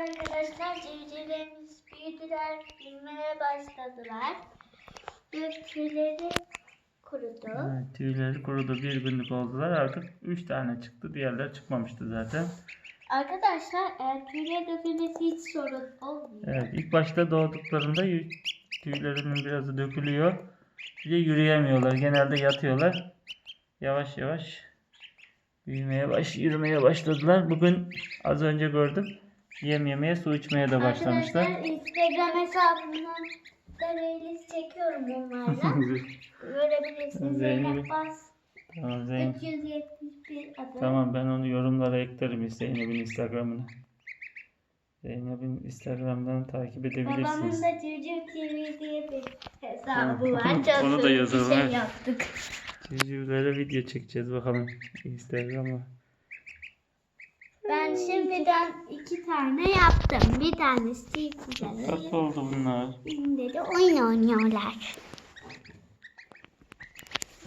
arkadaşlar civcivlerimiz büyüdüler, büyümeye başladılar. Gök tüyleri kurudu. Evet, tüyleri kurudu. Bir günlük oldular. Artık 3 tane çıktı. Diğerler çıkmamıştı zaten. Arkadaşlar e, tüyleri dökülmesi hiç sorun olmuyor. Evet, ilk başta doğduklarında tüylerinin birazı dökülüyor. Bir de yürüyemiyorlar. Genelde yatıyorlar. Yavaş yavaş büyümeye baş, yürümeye başladılar. Bugün az önce gördüm. Yem yemeye, su içmeye de başlamışlar. Arkadaşlar Instagram hesabından da reels çekiyorum bunlarla. Görebilirsiniz. Zeynep. Zeynep Bas. tamam, Zeyn- 371 adı. Tamam ben onu yorumlara eklerim Zeynep'in Instagram'ına. Zeynep'in Instagram'dan takip Babamın edebilirsiniz. da Civciv TV diye bir hesabı var. Çok Onu da bir yazalım, şey ha. yaptık. Civcivlere video çekeceğiz bakalım Instagram'a. Ben şimdiden iki tane yaptım. Bir tanesi güzel. Tatlı oldu bunlar. Birinde de oyun oynuyorlar.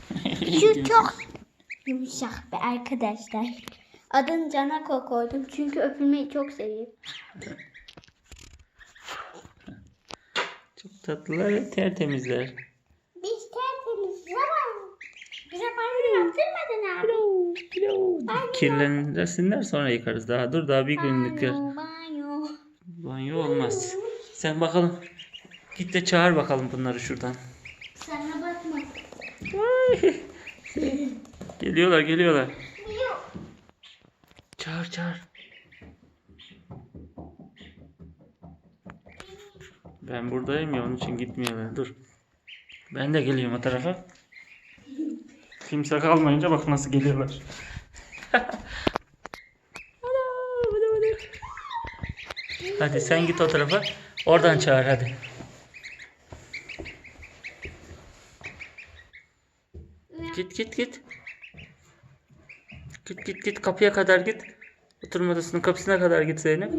Şu çok yumuşak be arkadaşlar. Adını Canako koydum çünkü öpülmeyi çok seviyorum. Çok tatlılar ve tertemizler. Kirlenirsinler sonra yıkarız. Daha dur daha bir günlük yer. Banyo, banyo. Olmaz. Sen bakalım. Git de çağır bakalım bunları şuradan. Sana bakma. Geliyorlar geliyorlar. Yok. Çağır çağır. Ben buradayım ya onun için gitmiyorlar. Dur. Ben de geliyorum o tarafa. Kimse kalmayınca bak nasıl geliyorlar. Hadi sen git o tarafa. Oradan çağır hadi. Git git git. Git git git kapıya kadar git. Oturma odasının kapısına kadar git Zeynep.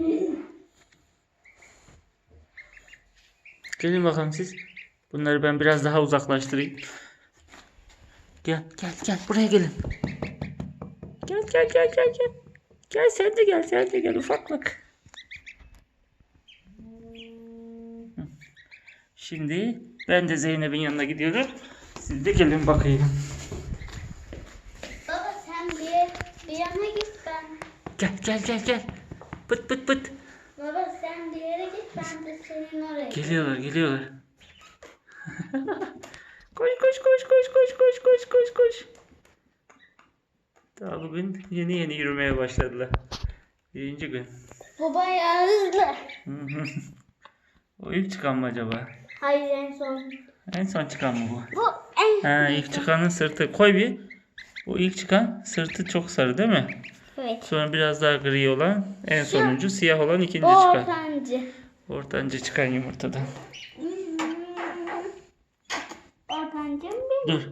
Gelin bakalım siz. Bunları ben biraz daha uzaklaştırayım. Gel gel gel buraya gelin. Gel gel gel gel gel. Gel sen de gel sen de gel ufaklık. Şimdi ben de Zeynep'in yanına gidiyorum. Siz de gelin bakayım. Baba sen bir, bir yana git ben. Gel gel gel gel. Pıt pıt pıt. Baba sen bir yere git ben de senin oraya. Geliyorlar geliyorlar. koş koş koş koş koş koş koş koş koş. Daha bugün yeni yeni yürümeye başladılar. Birinci gün. Bu bayağı hızlı. o ilk çıkan mı acaba? Hayır en son. En son çıkan mı bu? Bu en Ha ilk çıkanın sırtı. Koy bir. O ilk çıkan sırtı çok sarı değil mi? Evet. Sonra biraz daha gri olan en sonuncu siyah olan ikinci Bu çıkan. ortancı. Ortanca çıkan yumurtadan. Ortancım bir. Dur.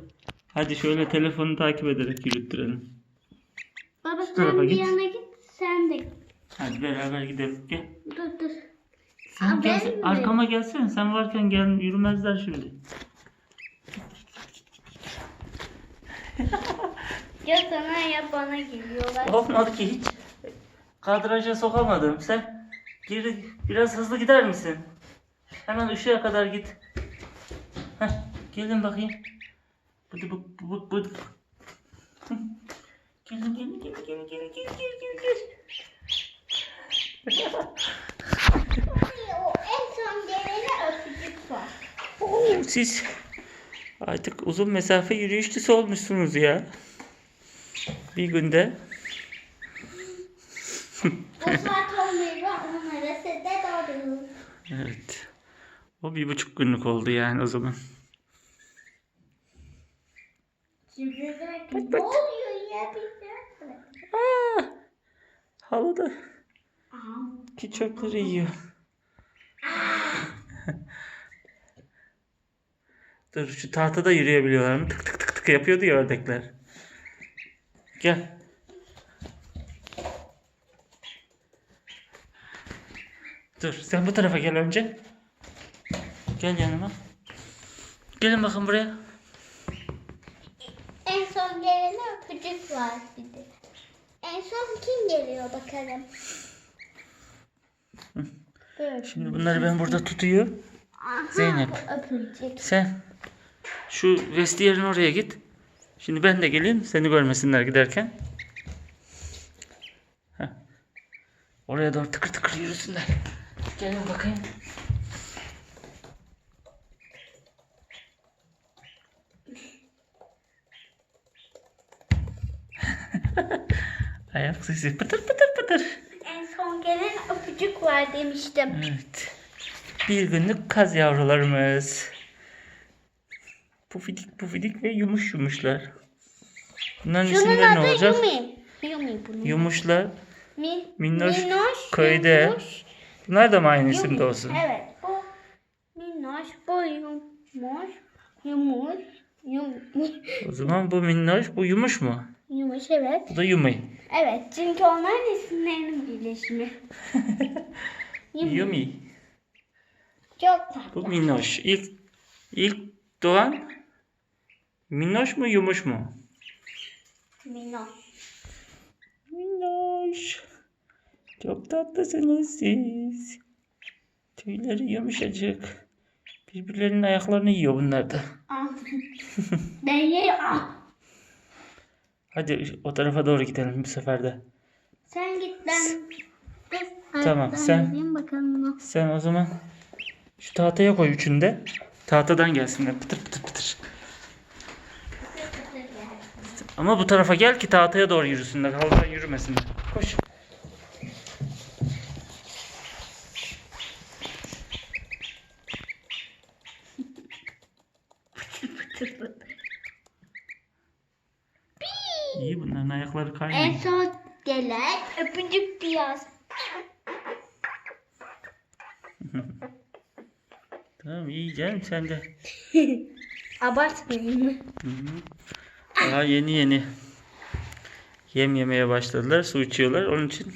Hadi şöyle telefonu takip ederek yürüttürelim. Tarafa sen bir git. yana git sen de git. Hadi beraber gidelim. Gel. Dur dur. Sen Aa, gel, ben mi? arkama gelsene. Sen varken gel yürümezler şimdi. Ya sana ya bana geliyorlar. Olmadı ki hiç. Kadraja sokamadım. Sen geri biraz hızlı gider misin? Hemen ışığa kadar git. Heh, gelin bakayım. Bıdı bık bık bık. Gel gel gel gel gel gel gel gel. Oo, siz artık uzun mesafe yürüyüşçüsü olmuşsunuz ya. Bir günde. evet. O bir buçuk günlük oldu yani o zaman. Bak bak. Aa, halıda Aa. ki çöpleri yiyor. Dur şu tahtada yürüyebiliyorlar mı? Tık tık tık tık yapıyordu ya ördekler. Gel. Dur sen bu tarafa gel önce. Gel yanıma. Gelin bakın buraya. Son gelene öpücük var bir de. En son kim geliyor bakalım. Böyle. Şimdi bunları ben burada tutuyor. Aha, Zeynep. Öpülecek. Sen şu vestiyerin oraya git. Şimdi ben de geleyim seni görmesinler giderken. Heh. Oraya doğru tıkır tıkır yürüsünler. Gelin bakayım. Ayak sesi pıtır pıtır pıtır. En son gelen öpücük var demiştim. Evet. Bir günlük kaz yavrularımız. Pufidik pufidik ve yumuş yumuşlar. Bunların Şunun isimleri ne olacak? Yumi. Yumi bunun. Yumuşlar. Mi, Minnoş minnoş, köyde. yumuş, Bunlar da mı aynı isimde olsun? Evet bu minnoş, bu yumuş, yumuş, yumuş, O zaman bu minnoş, bu yumuş mu? Yumuş evet. Bu da yumi. Evet çünkü onların isimlerinin birleşimi. Yumi. Yumi. Çok tatlı. Bu minnoş. İlk ilk doğan minnoş mu yumuş mu? Minnoş. Minnoş. Çok tatlısınız siz. Tüyleri yumuşacık. Birbirlerinin ayaklarını yiyor bunlar da. Ah. Değil. Hadi o tarafa doğru gidelim bu sefer de. Sen git ben. Tamam, sen- bakalım. Sen o zaman şu tahtaya koy üçünü de. Tahtadan gelsinler pıtır pıtır pıtır. Ama bu tarafa gel ki tahtaya doğru yürüsünler. Halıdan yürümesinler. Koş. İyi bunların ayakları En kaymıyor. son gelen öpücük piyaz. Tamam iyi canım sen de. Abartmayayım mı? Hı hı. Daha yeni yeni yem yemeye başladılar. Su içiyorlar. Onun için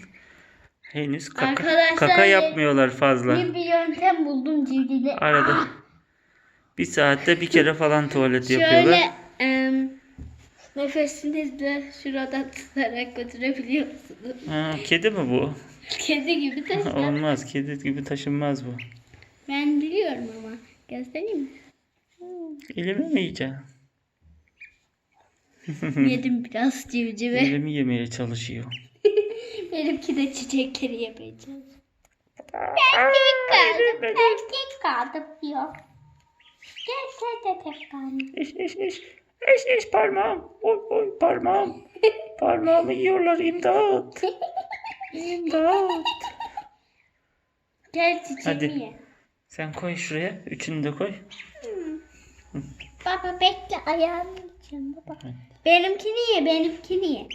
henüz kaka, Arkadaşlar, kaka yapmıyorlar fazla. Bir bir yöntem buldum civcivle. Arada bir saatte bir kere falan tuvalet Şöyle yapıyorlar. em, nefesinizle şuradan tutarak götürebiliyor musunuz? Ha, kedi mi bu? Kedi gibi taşlar. Olmaz. Kedi gibi taşınmaz bu. ben biliyorum ama. Göstereyim mi? Elimi mi yiyeceksin? Yedim biraz civcivi. Elimi yemeye çalışıyor. Benimki de çiçekleri yemeye çalışıyor. Ben tek kaldım. Ben tek kaldım diyor. Gel sen de tek kaldın. Eş eş parmağım. Oy oy parmağım. Parmağımı yiyorlar imdat. İmdat. Gel çiçeğimi Hadi. ye. Sen koy şuraya. Üçünü de koy. Baba bekle ayağımı yiyeceğim baba. Benimkini ye benimkini ye.